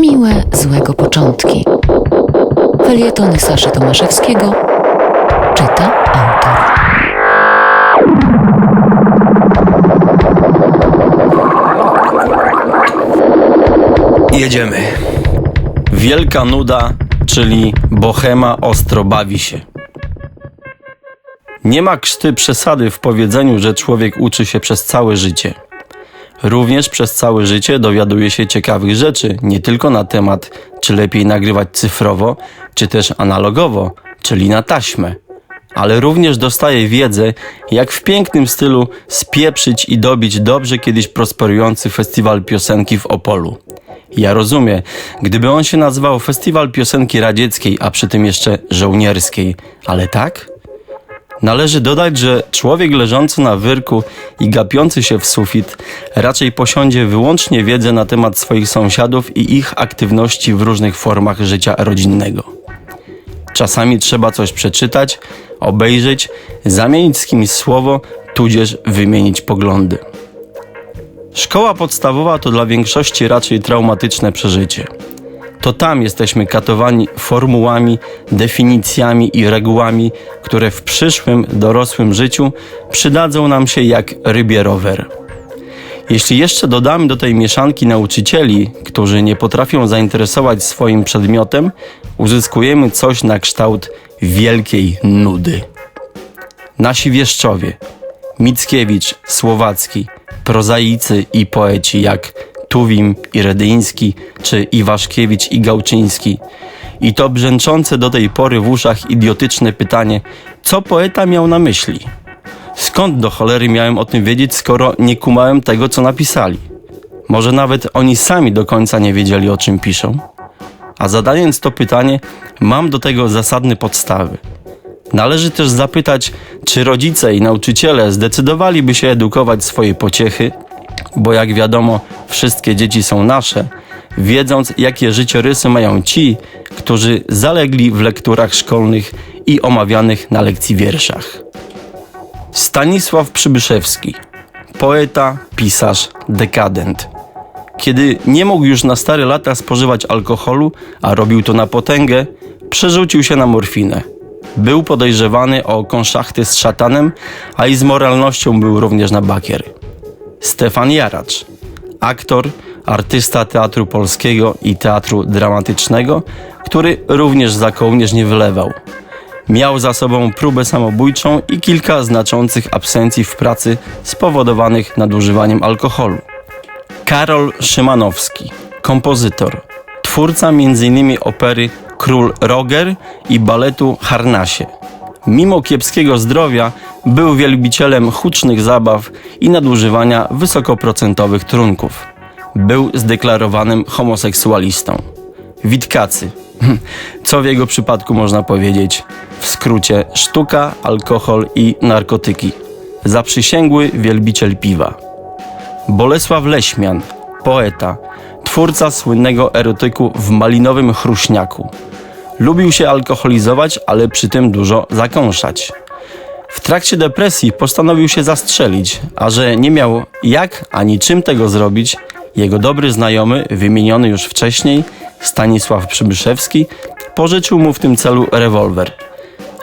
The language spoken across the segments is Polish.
Miłe, złego początki. Felietony Saszy Tomaszewskiego czyta autor. Jedziemy. Wielka nuda, czyli bohema ostro bawi się. Nie ma krzty przesady w powiedzeniu, że człowiek uczy się przez całe życie. Również przez całe życie dowiaduje się ciekawych rzeczy, nie tylko na temat, czy lepiej nagrywać cyfrowo, czy też analogowo, czyli na taśmę. Ale również dostaje wiedzę, jak w pięknym stylu spieprzyć i dobić dobrze kiedyś prosperujący festiwal piosenki w Opolu. Ja rozumiem, gdyby on się nazywał Festiwal Piosenki Radzieckiej, a przy tym jeszcze żołnierskiej, ale tak? Należy dodać, że człowiek leżący na wyrku i gapiący się w sufit raczej posiądzie wyłącznie wiedzę na temat swoich sąsiadów i ich aktywności w różnych formach życia rodzinnego. Czasami trzeba coś przeczytać, obejrzeć, zamienić z kimś słowo, tudzież wymienić poglądy. Szkoła podstawowa to dla większości raczej traumatyczne przeżycie. To tam jesteśmy katowani formułami, definicjami i regułami, które w przyszłym, dorosłym życiu przydadzą nam się jak rybie rower. Jeśli jeszcze dodamy do tej mieszanki nauczycieli, którzy nie potrafią zainteresować swoim przedmiotem, uzyskujemy coś na kształt wielkiej nudy. Nasi wieszczowie, Mickiewicz, Słowacki, prozaicy i poeci jak Tuwim i Redyński, czy Iwaszkiewicz i Gałczyński. I to brzęczące do tej pory w uszach idiotyczne pytanie, co poeta miał na myśli? Skąd do cholery miałem o tym wiedzieć, skoro nie kumałem tego, co napisali? Może nawet oni sami do końca nie wiedzieli, o czym piszą? A zadając to pytanie, mam do tego zasadne podstawy. Należy też zapytać, czy rodzice i nauczyciele zdecydowaliby się edukować swoje pociechy, bo jak wiadomo, wszystkie dzieci są nasze, wiedząc, jakie życiorysy mają ci, którzy zalegli w lekturach szkolnych i omawianych na lekcji wierszach. Stanisław Przybyszewski, poeta, pisarz, dekadent. Kiedy nie mógł już na stare lata spożywać alkoholu, a robił to na potęgę, przerzucił się na morfinę. Był podejrzewany o konszachty z szatanem, a i z moralnością był również na bakier. Stefan Jaracz, aktor, artysta teatru polskiego i teatru dramatycznego, który również za kołnierz nie wylewał. Miał za sobą próbę samobójczą i kilka znaczących absencji w pracy spowodowanych nadużywaniem alkoholu. Karol Szymanowski, kompozytor, twórca m.in. opery Król Roger i baletu Harnasie. Mimo kiepskiego zdrowia był wielbicielem hucznych zabaw i nadużywania wysokoprocentowych trunków. Był zdeklarowanym homoseksualistą. Witkacy. Co w jego przypadku można powiedzieć? W skrócie sztuka, alkohol i narkotyki. Zaprzysięgły wielbiciel piwa. Bolesław Leśmian, poeta, twórca słynnego erotyku w malinowym chruśniaku. Lubił się alkoholizować, ale przy tym dużo zakąszać. Trakcie depresji postanowił się zastrzelić, a że nie miał jak ani czym tego zrobić, jego dobry znajomy, wymieniony już wcześniej, Stanisław Przybyszewski, pożyczył mu w tym celu rewolwer.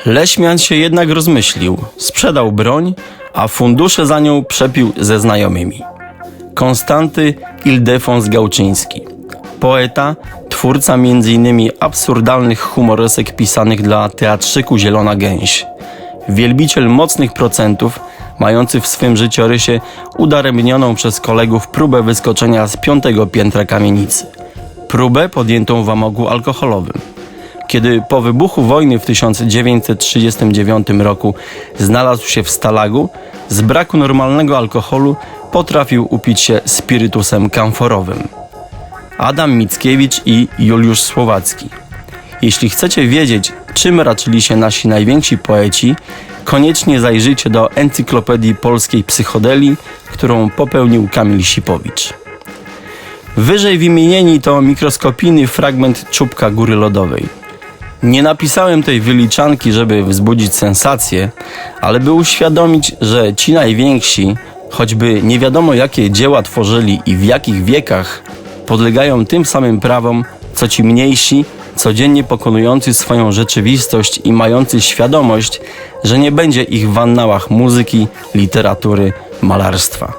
Leśmian się jednak rozmyślił, sprzedał broń, a fundusze za nią przepił ze znajomymi. Konstanty Ildefons Gałczyński, poeta, twórca m.in. absurdalnych humorysek pisanych dla teatrzyku Zielona Gęś. Wielbiciel mocnych procentów, mający w swym życiorysie udaremnioną przez kolegów próbę wyskoczenia z piątego piętra kamienicy. Próbę podjętą w amogu alkoholowym. Kiedy po wybuchu wojny w 1939 roku znalazł się w Stalagu, z braku normalnego alkoholu potrafił upić się spirytusem kamforowym. Adam Mickiewicz i Juliusz Słowacki. Jeśli chcecie wiedzieć, czym raczyli się nasi najwięksi poeci, koniecznie zajrzyjcie do Encyklopedii Polskiej Psychodelii, którą popełnił Kamil Sipowicz. Wyżej wymienieni to mikroskopijny fragment czubka góry lodowej. Nie napisałem tej wyliczanki, żeby wzbudzić sensację, ale by uświadomić, że ci najwięksi, choćby nie wiadomo jakie dzieła tworzyli i w jakich wiekach, podlegają tym samym prawom, co ci mniejsi, codziennie pokonujący swoją rzeczywistość i mający świadomość, że nie będzie ich w annałach muzyki, literatury, malarstwa.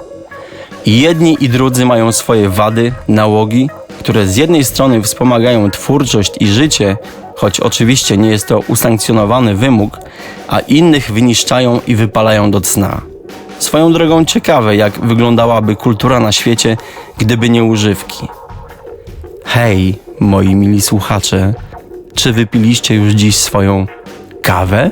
I jedni i drudzy mają swoje wady, nałogi, które z jednej strony wspomagają twórczość i życie, choć oczywiście nie jest to usankcjonowany wymóg, a innych wyniszczają i wypalają do cna. Swoją drogą ciekawe, jak wyglądałaby kultura na świecie, gdyby nie używki. Hej, moi mili słuchacze, czy wypiliście już dziś swoją kawę?